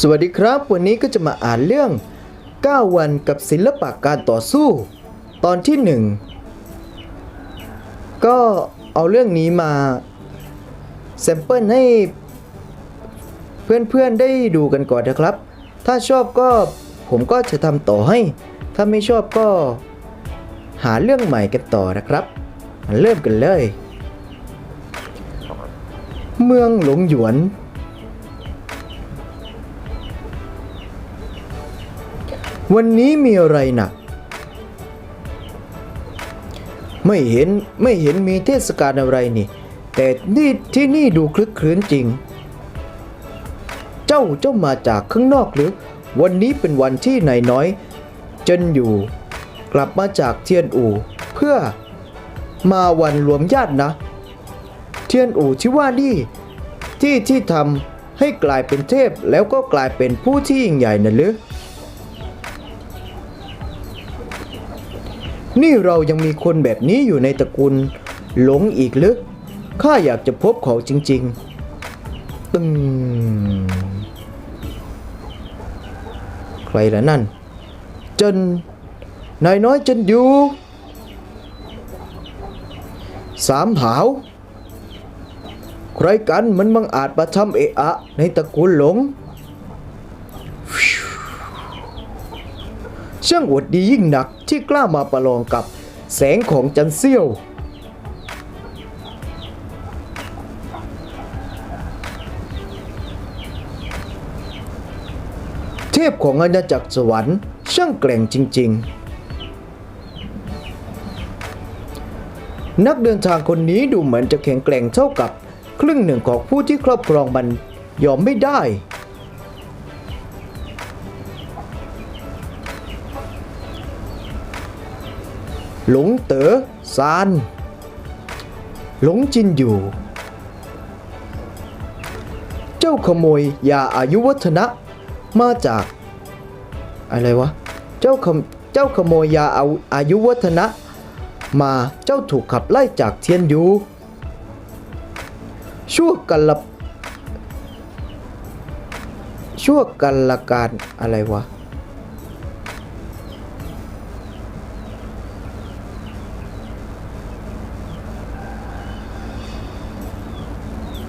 สวัสดีครับ วันนี้ก็จะมาอ่านเรื่อง 9 วันกับศิลปะการต่อสู้ ตอนที่ 1 ก็เอาเรื่องนี้มาแซมเปิลให้เพื่อนๆได้ดูกันก่อนนะครับ ถ้าชอบก็ผมก็จะทำต่อให้ ถ้าไม่ชอบก็หาเรื่องใหม่กันต่อนะครับมาเริ่มกันเลย เมืองหลงหยวน วันนี้มีอะไรหนัก ไม่เห็นไม่เห็นมีเทศกาลอะไรนี่ แต่นี่ที่นี่ดูคลึกครื้นจริง เจ้าเจ้ามาจากข้างนอกหรือ วันนี้เป็นวันที่นายน้อยเจนอยู่ กลับมาจากเทียนอู่ เพื่อมาวันรวมญาตินะ เทียนอู่ที่ว่านี่ ที่ที่ทำให้กลายเป็นเทพแล้วก็กลายเป็นผู้ที่ยิ่งใหญ่น่ะหรือ นี่เรายังมีคนแบบนี้อยู่ในตระกูลหลงอีกหรือข้าอยากจะพบเขาจริง ๆ ตึงใครละนั่น จน นายน้อยจนอยู่ สามหาว ใครกันมันบังอาจมาทำเอะอะในตระกูลหลง ช่างอวดดียิ่งหนักที่กล้ามาประลองกับแสงของจันเซียวเทพของอาณาจักรสวรรค์ช่างแกร่งจริง ๆนักเดินทางคนนี้ดูเหมือนจะแข็งแกร่งเท่ากับ ครึ่งหนึ่งของผู้ที่ครอบครองมันยอมไม่ได้ หลงเต๋อซาน หลงจินอยู่ เจ้าขโมยยาอายุวัฒนะมาจาก อะไรวะ เจ้าขโมเจ้าขโมยยาอาอายุวัฒนะ มาเจ้าถูกขับไล่จากเทียนยูชั่วกันละชั่วกันละการอะไรวะ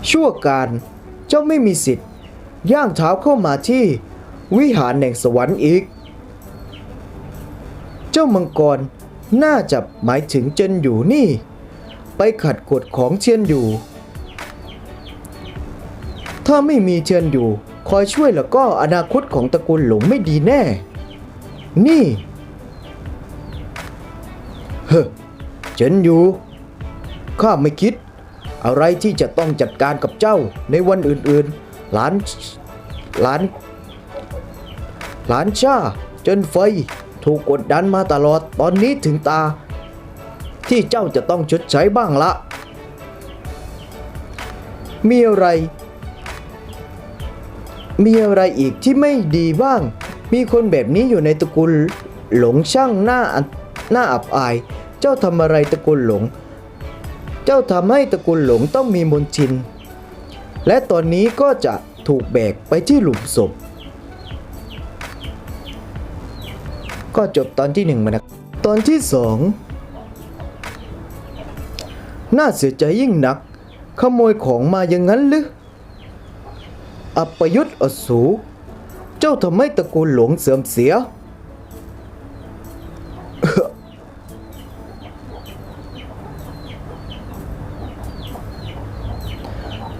ชั่วการเจ้าไม่มีสิทธิ์ ย่างเท้าเข้ามาที่วิหารแห่งสวรรค์อีก เจ้ามังกรน่าจะหมายถึงเจนอยู่นี่ ไปขัดกฎของเทียนอยู่ ถ้าไม่มีเทียนอยู่ คอยช่วยแล้วก็อนาคตของตระกูลหลงไม่ดีแน่ นี่ เฮ้เจนอยู่ ข้าไม่คิด อะไรที่จะต้องจัดการกับเจ้าในวันอื่นๆ หลาน หลาน หลานชาเจนเฟยถูกกดดันมาตลอดตอนนี้ถึงตา ที่เจ้าจะต้องชดใช้บ้างละ มีอะไร มีอะไรอีกที่ไม่ดีบ้าง มีคนแบบนี้อยู่ในตระกูลหลงช่างหน้าหน้าอับอาย เจ้าทำอะไรตระกูลหลง เจ้าทำให้ตระกูลหลงต้องมีมนทิน และตอนนี้ก็จะถูกแบกไปที่หลุมศพ ก็จบตอนที่หนึ่งมานะตอนที่สองน่าเสียใจยิ่งนัก ขโมยของมาอย่างนั้นหรืออัปยุทธ์อสู เจ้าทำให้ตระกูลหลวงเสื่อมเสีย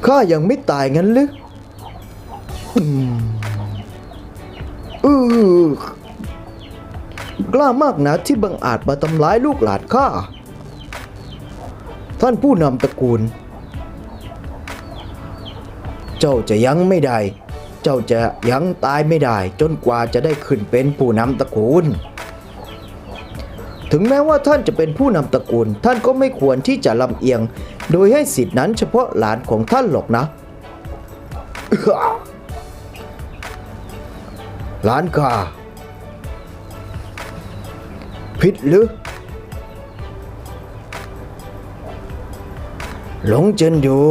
ข้ายังไม่ตายงั้นหรืออืมอือกล้ามากนะที่บังอาจมาทำร้ายลูกหลานข้า ท่านผู้นำตระกูล เจ้าจะยังไม่ได้ เจ้าจะยังตายไม่ได้ จนกว่าจะได้ขึ้นเป็นผู้นำตระกูล ถึงแม้ว่าท่านจะเป็นผู้นำตระกูล ท่านก็ไม่ควรที่จะลำเอียง โดยให้สิทธินั้นเฉพาะหลานของท่านหรอกนะ หลานข้าผิดหรือ หลงเจนอยู่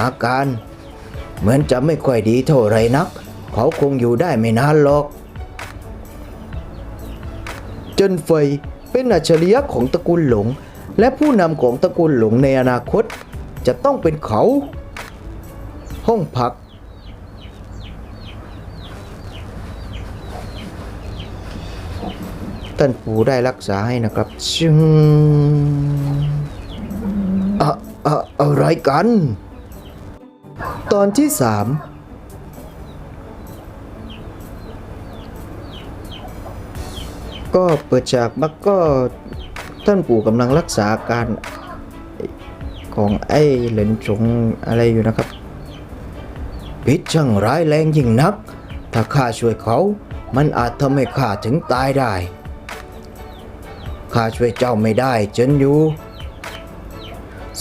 อาการ เหมือนจะไม่ค่อยดีเท่าไรนัก เขาคงอยู่ได้ไม่นานหรอกจน เป็นอัจฉริยะของตระกูลหลง และผู้นำของตระกูลหลงในอนาคต จะต้องเป็นเขา ห้องพัก ท่านปู่ได้รักษาให้นะครับชึงอะอะอะไรกัน ตอนที่สาม ก็เปิดฉากมักก็ท่านปู่กำลังรักษาการของไอ้เหลินจงอะไรอยู่นะครับพิษช่างร้ายแรงยิ่งนัก ถ้าข้าช่วยเขา มันอาจทำให้ข้าถึงตายได้ ข้าช่วยเจ้าไม่ได้จนอยู่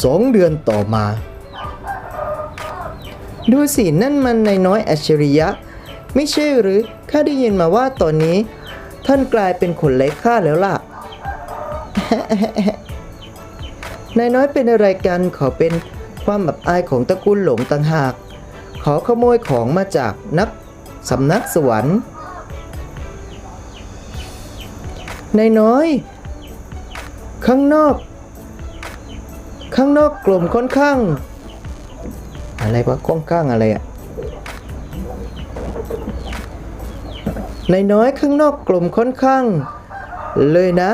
สองเดือนต่อมา ดูสินั่นมันนายน้อยอัจฉริยะ ไม่ใช่หรือข้าได้ยินมาว่าตอนนี้ ท่านกลายเป็นคนไร้ค่าแล้วล่ะ นายน้อยเป็นอะไรกันขอเป็นความอับอายของตระกูลหลงต่างหาก ขอขโมยของมาจากนักสำนักสวรรค์นายน้อย ข้างนอก ข้างนอกกลมค่อนข้าง อะไรวะค่อนข้างอะไรอะ นายน้อยข้างนอกกลมค่อนข้าง เลยนะ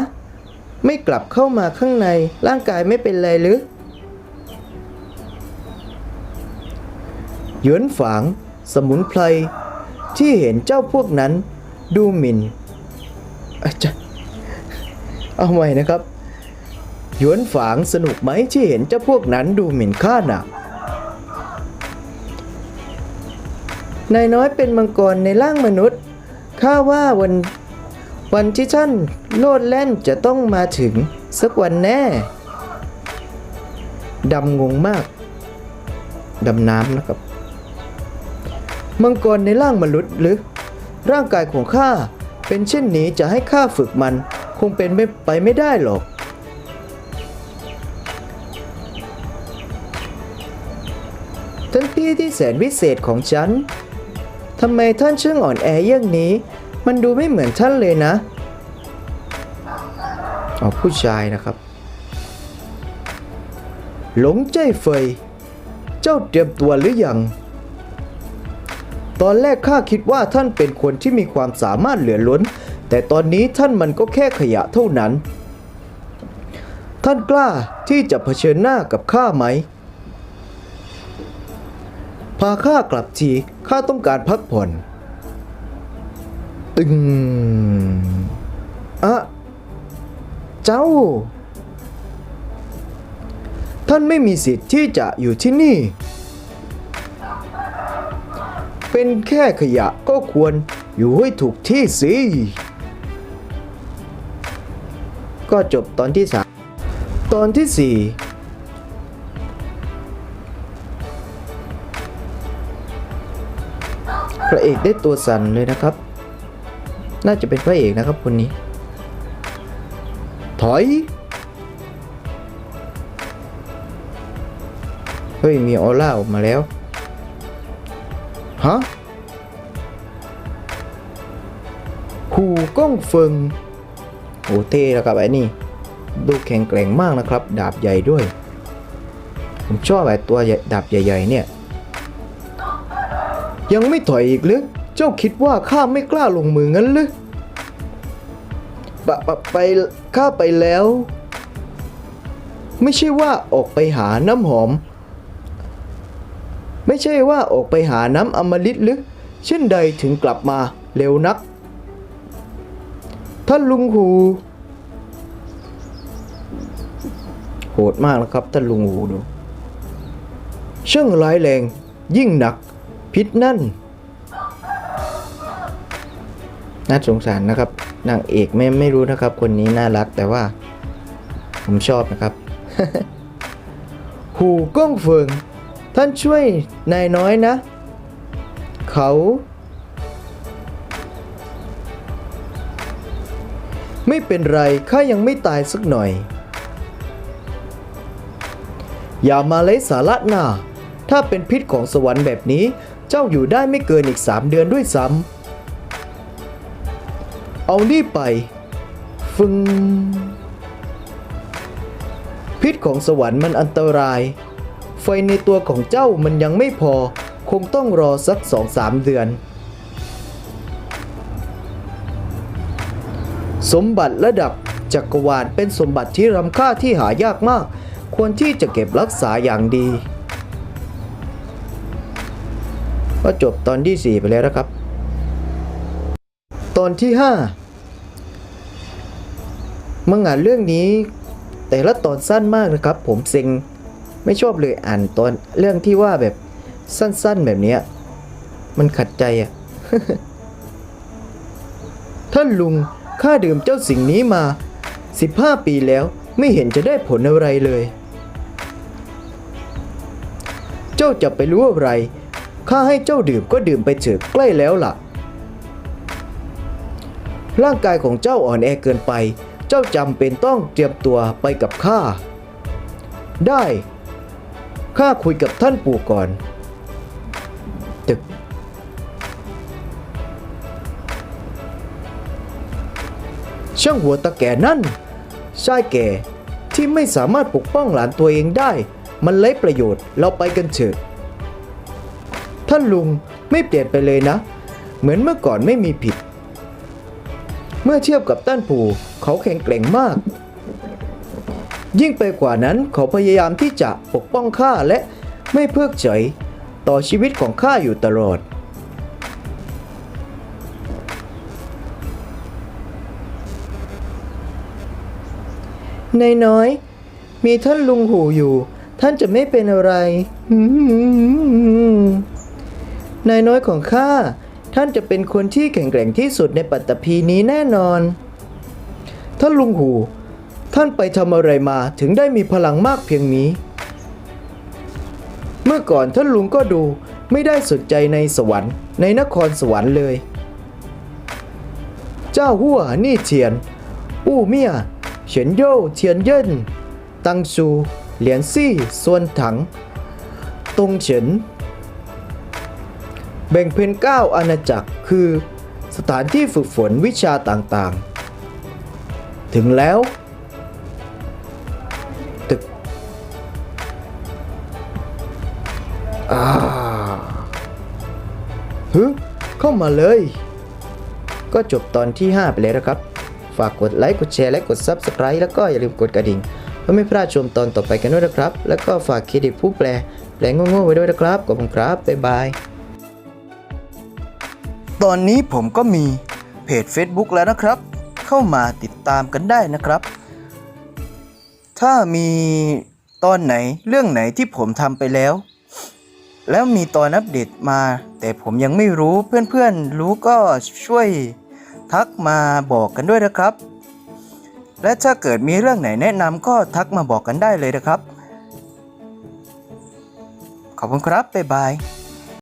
ไม่กลับเข้ามาข้างในร่างกายไม่เป็นไรหรือหยวนฝาง สมุนไพร ที่เห็นเจ้าพวกนั้น ดูหมิ่นอาจารย์เอาใหม่นะครับหยวนฝางสนุกไหมที่เห็นเจ้าพวกนั้นดูหมิ่นข้าหน่ะนายน้อยเป็นมังกรในร่างมนุษย์ ข้าว่าวันวันที่ท่านโลดแล่นจะต้องมาถึงสักวันแน่ ดำงงมาก ดำน้ำนะครับ มังกรในร่างมนุษย์หรือ ร่างกายของข้าเป็นเช่นนี้จะให้ข้าฝึกมันคงเป็นไไปไม่ได้หรอกท่านพี่ที่แสนวิเศษของฉัน ทำไมท่านช่างอ่อนแออย่างนี้ มันดูไม่เหมือนท่านเลยนะอ๋อผู้ชายนะครับ หลงใจเฟย เจ้าเตรียมตัวหรือยัง ตอนแรกข้าคิดว่าท่านเป็นคนที่มีความสามารถเหลือล้น แต่ตอนนี้ท่านมันก็แค่ขยะเท่านั้น ท่านกล้าที่จะเผชิญหน้ากับข้าไหม พาข้ากลับทีข้าต้องการพักผ่อน ตึงอะเจ้า ท่านไม่มีสิทธิ์ที่จะอยู่ที่นี่ เป็นแค่ขยะก็ควรอยู่ให้ถูกที่สิ ก็จบตอนที่สามตอนที่สี่ พระเอกได้ตัวสั่นเลยนะครับ น่าจะเป็นพระเอกนะครับคนนี้ ถอย เฮ้ย มีออร่าออกมาแล้ว ฮะหูก้องเฟิงโอ้เท่แล้วครับไอ้นี่ ดูแข็งแกร่งมากนะครับ ดาบใหญ่ด้วย ผมชอบไอ้ตัวดาบใหญ่ ๆ เนี่ย ยังไม่ถอยอีกหรือเจ้าคิดว่าข้าไม่กล้าลงมืองั้นหรือปะปะไปข้าไปแล้ว ไม่ใช่ว่าออกไปหาน้ำหอม ไม่ใช่ว่าออกไปหาน้ำอมฤตหรือเช่นใดถึงกลับมาเร็วนัก ท่านลุงหู โหดมากนะครับท่านลุงหูดูช่างร้ายแรงยิ่งหนัก พิษนั่น น่าสงสารนะครับ นางเอกไม่ไม่รู้นะครับ คนนี้น่ารักแต่ว่า ผมชอบนะครับ หูก้องเฟิง ท่านช่วยนายน้อยนะ เขา ไม่เป็นไร ข้ายังไม่ตายสักหน่อย อย่ามาไร้สาระหน้าถ้าเป็นพิษของสวรรค์แบบนี้ เจ้าอยู่ได้ไม่เกินอีกสามเดือนด้วยซ้ำ เอานี่ไป ฟึง พิษของสวรรค์มันอันตราย ไฟในตัวของเจ้ามันยังไม่พอ คงต้องรอสักสองสามเดือน สมบัติระดับจักรวาลเป็นสมบัติที่รำค่าที่หายากมาก ควรที่จะเก็บรักษาอย่างดี ก็จบตอนที่ 4 ไปแล้วนะครับ ตอนที่ 5 มังงานเรื่องนี้ แต่ละตอนสั้นมากนะครับ ผมเซ็งไม่ชอบเลยอ่านตอนเรื่องที่ว่าแบบสั้นๆแบบนี้มันขัดใจอะท่านลุงข้าดื่มเจ้าสิ่งนี้มา 15 ปีแล้วไม่เห็นจะได้ผลอะไรเลย เจ้าจะไปรู้อะไร ข้าให้เจ้าดื่มก็ดื่มไปเถอะใกล้แล้วล่ะ ร่างกายของเจ้าอ่อนแอเกินไป เจ้าจำเป็นต้องเตรียมตัวไปกับข้า ได้ ข้าคุยกับท่านปู่ก่อน ตึก ช่างหัวตะแก่นั่น ชายแก่ที่ไม่สามารถปกป้องหลานตัวเองได้ มันไร้ประโยชน์ เราไปกันเถอะ ท่านลุงไม่เปลี่ยนไปเลยนะ เหมือนเมื่อก่อนไม่มีผิด เมื่อเทียบกับต้านปู่เขาแข็งแกร่งมาก ยิ่งไปกว่านั้นเขาพยายามที่จะปกป้องข้าและไม่เพิกเฉยต่อชีวิตของข้าอยู่ตลอดนายน้อย มีท่านลุงหูอยู่ ท่านจะไม่เป็นอะไร นายน้อยของข้าท่านจะเป็นคนที่แข็งแกร่งที่สุดในปัตตภีนี้แน่นอน ท่านลุงหู ท่านไปทำอะไรมาถึงได้มีพลังมากเพียงนี้ เมื่อก่อนท่านลุงก็ดูไม่ได้สนใจในสวรรค์ในนครสวรรค์เลย เจ้าหัวนี่เทียน อู้เมียเฉินโย่เทียนเยินตังซู เหลียนซี่ส่วนถัง ตงเฉิน แบ่งเป็นเก้าอาณาจักร คือ สถานที่ฝึกฝนวิชาต่างๆ ถึงแล้ว ตึกอ่าฮึเข้ามาเลย ก็จบตอนที่ 5 ไปแล้วนะครับ ฝากกดไลค์ กดแชร์ และกด Subscribe แล้วก็อย่าลืมกดกระดิ่งเพื่อไม่พลาดชมตอนต่อไปกันด้วยนะครับ แล้วก็ฝากเครดิตผู้แปล แปลงโง่ๆไว้ด้วยนะครับ ขอบคุณครับ บ๊ายบาย ตอนนี้ผมก็มีเพจ Facebook แล้วนะครับ เข้ามาติดตามกันได้นะครับ ถ้ามีตอนไหนเรื่องไหนที่ผมทำไปแล้ว แล้วมีตอนอัปเดตมา แต่ผมยังไม่รู้เพื่อนๆ รู้ก็ช่วยทักมาบอกกันด้วยนะครับ และถ้าเกิดมีเรื่องไหนแนะนำก็ทักมาบอกกันได้เลยนะครับ ขอบคุณครับ บ๊ายบาย